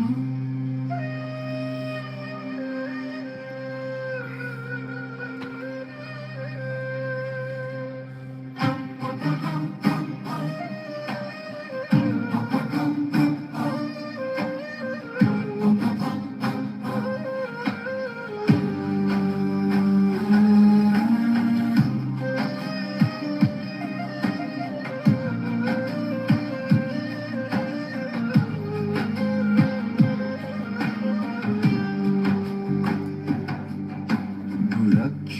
Mm-hmm.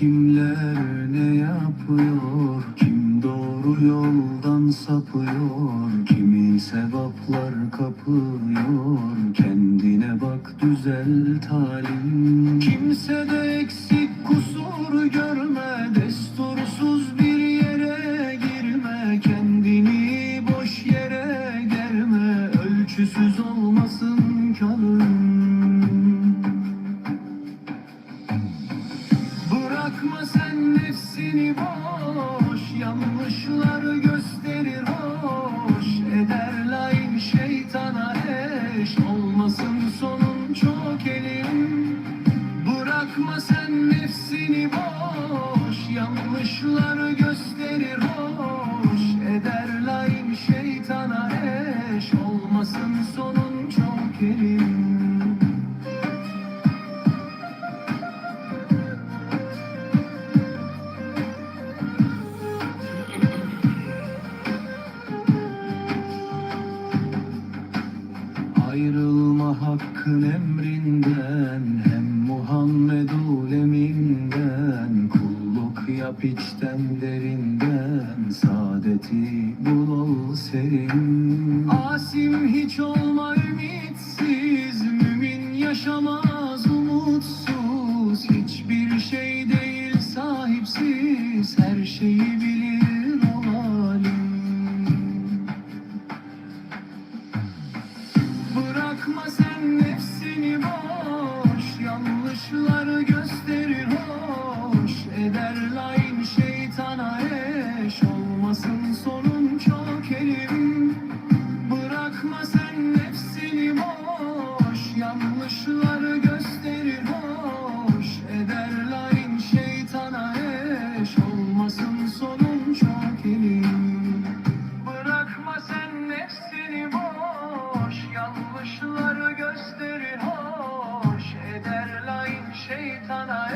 Kimler ne yapıyor? Kim doğru yoldan sapıyor Kimi sevaplar kapıyor? Kendine bak düzelt halin Kimse de eksik kusur görme. Destursuz bir yere girme. Kendini boş yere germe. Ölçüsüz olmasın kanın Bırakma sen nefsini boş Yanlışları gösterir hakkın emrinden Hem Muhammedul emrinden Kulluk yap içten derinden Saadeti bul ol serin. Asim hiç olma şeytana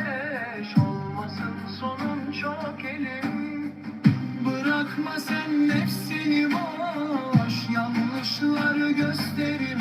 eş Olmasın sonun çok elim. Bırakma sen nefsini boş Yanlışları gösterir